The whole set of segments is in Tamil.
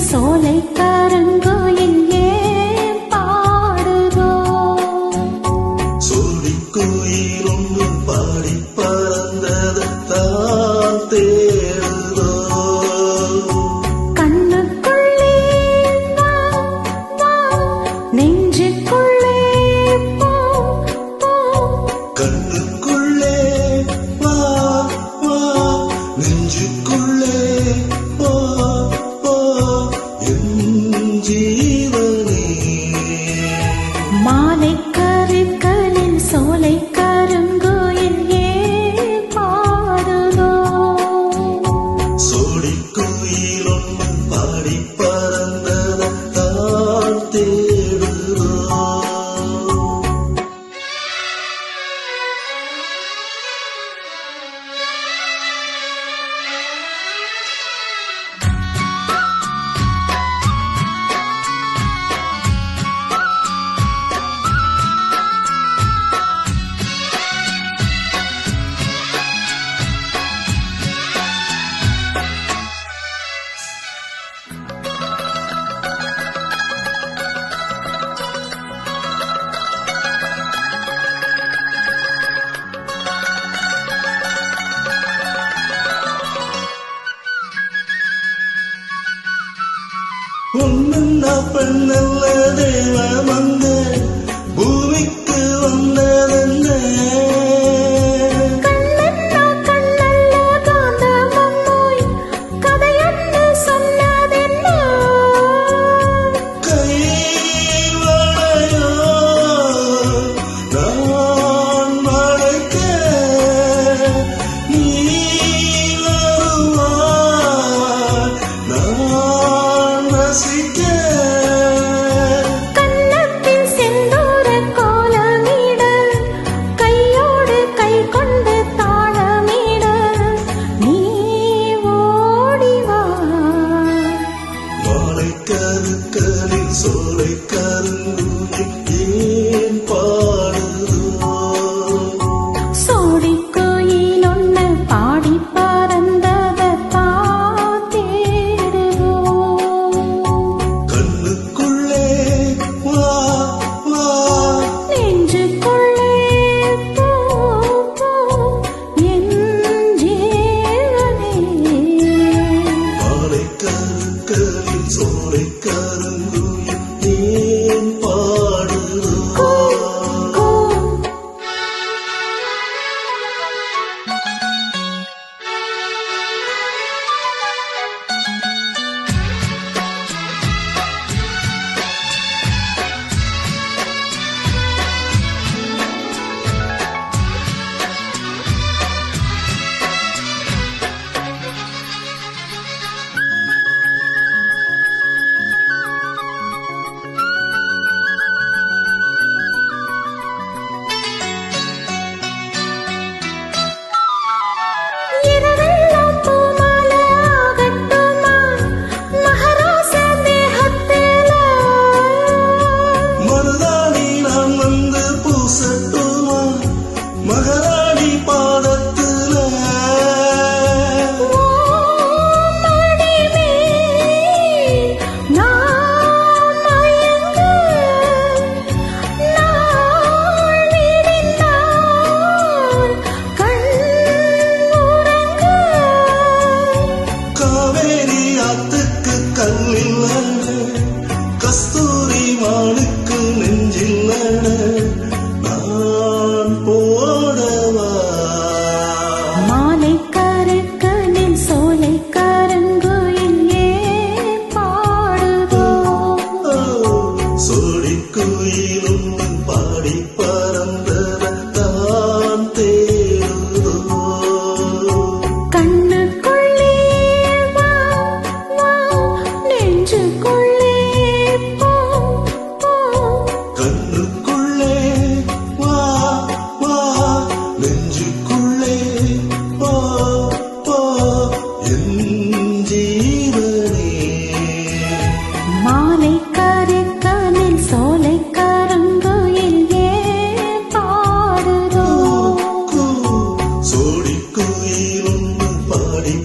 சோலை கருங்கோயில் ஏன் பாடுதோ சொல்லி கோயில் ஒன்று பாடி பறந்ததான் தேடுதோ கண்ணுக்குள்ளே வா, வா, நெஞ்சுக்குள்ளே போ, போ. கண்ணுக்குள்ளே வா வா நெஞ்சுக்குள்ளே பறந்ததான் ഉണ്ണുന്ന പെണ്ണല്ല ഭൂമിക്ക് വന്നതെന്നേ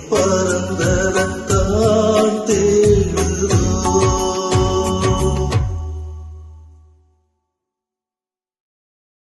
பறந்த